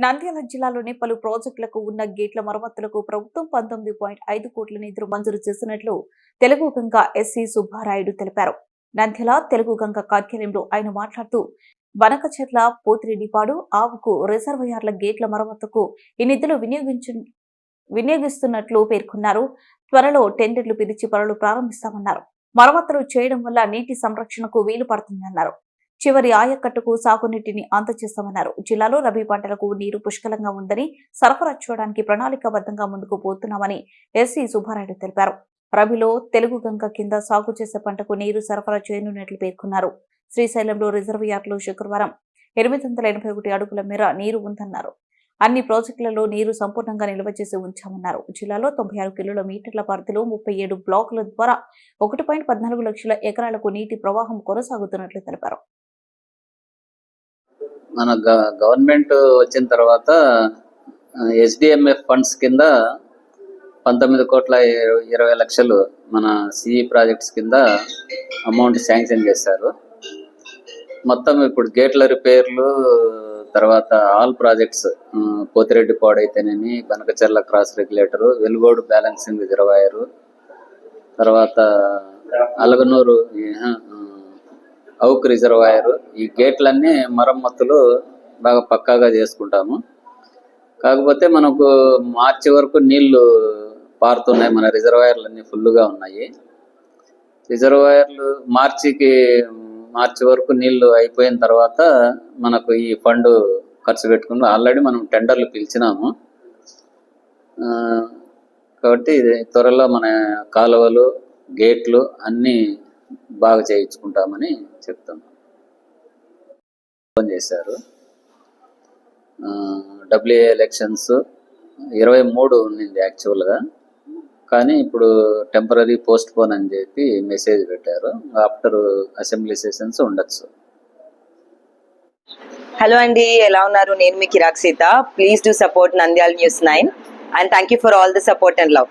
నంద్యాల జిల్లాలోని పలు ప్రాజెక్టులకు ఉన్న గేట్ల మరమ్మతులకు ప్రభుత్వం పంతొమ్మిది పాయింట్ ఐదు కోట్ల నిధులు మంజూరు చేసినట్లు తెలుగు గంగ ఎస్సీ సుబ్బారాయుడు తెలిపారు. నంద్యాల తెలుగు గంగ కార్యాలయంలో ఆయన మాట్లాడుతూ వనకచెర్ల పోతిరెడ్డిపాడు ఆవుకు రిజర్వయర్ల గేట్ల మరమ్మతుకు ఈ నిధులు వినియోగించు వినియోగిస్తున్నట్లు పేర్కొన్నారు. త్వరలో టెండర్లు పిలిచి పనులు ప్రారంభిస్తామన్నారు. మరమ్మతులు చేయడం వల్ల నీటి సంరక్షణకు వీలు పడుతుందన్నారు. చివరి ఆయకట్టుకు సాగునీటిని అందజేస్తామన్నారు. జిల్లాలో రబీ పంటలకు నీరు పుష్కలంగా ఉందని సరఫరా చేయడానికి ప్రణాళికాబద్ధంగా ముందుకు పోతున్నామని ఎస్సీ సుబ్బారాయుడు తెలిపారు. రబీలో తెలుగు గంగ కింద సాగు చేసే పంటకు నీరు సరఫరా చేయనున్నట్లు పేర్కొన్నారు. శ్రీశైలంలో రిజర్వాయర్లు శుక్రవారం ఎనిమిది వందల ఎనభై ఒకటి అడుగుల మేర నీరు ఉందన్నారు. అన్ని ప్రాజెక్టులలో నీరు సంపూర్ణంగా నిల్వ చేసి ఉంచామన్నారు. జిల్లాలో తొంభై ఆరు కిలోల మీటర్ల పరిధిలో ముప్పై ఏడు బ్లాకుల ద్వారా ఒకటి పాయింట్ పద్నాలుగు లక్షల ఎకరాలకు నీటి ప్రవాహం కొనసాగుతున్నట్లు తెలిపారు. మన గ- గవర్నమెంట్ వచ్చిన తర్వాత ఎస్డిఎంఎఫ్ ఫండ్స్ కింద పంతొమ్మిది కోట్ల ఇరవై లక్షలు మన సిఈ ప్రాజెక్ట్స్ కింద అమౌంట్ శాంక్షన్ చేశారు. మొత్తం ఇప్పుడు గేట్ల రిపేర్లు తర్వాత all projects Pothireddy పాడైతేనేమి Banakacherla cross regulator Velugodu balancing reservoir తర్వాత అలగనూరు అవుక్ రిజర్వాయర్. ఈ గేట్లన్నీ మరమ్మతులు బాగా పక్కాగా చేసుకుంటాము. కాకపోతే మనకు మార్చి వరకు నీళ్ళు పారుతున్నాయి మన రిజర్వాయర్లు అన్నీ ఫుల్గా ఉన్నాయి. రిజర్వాయర్లు మార్చికి మార్చి వరకు నీళ్ళు అయిపోయిన తర్వాత మనకు ఈ ఫండ్ ఖర్చు పెట్టుకుని ఆల్రెడీ మనం టెండర్లు పిలిచినాము. కాబట్టి ఇది త్వరలో మన కాలువలు గేట్లు అన్నీ బాగా చేయించుకుంటామని చెప్తున్నాం ఫోన్ చేశారు. డబ్ల్యూఏ ఎలక్షన్స్ ఇరవై మూడు ఉన్నింది యాక్చువల్గా కానీ ఇప్పుడు టెంపరీ పోస్ట్ పోన్ అని చెప్పి మెసేజ్ పెట్టారు. ఆఫ్టర్ అసెంబ్లీ సెషన్స్ ఉండొచ్చు. హలో అండి ఎలా ఉన్నారు? నేను మీ కిరాక్ Seetha. Please do support Nandyal news nine and thank you for all the support and love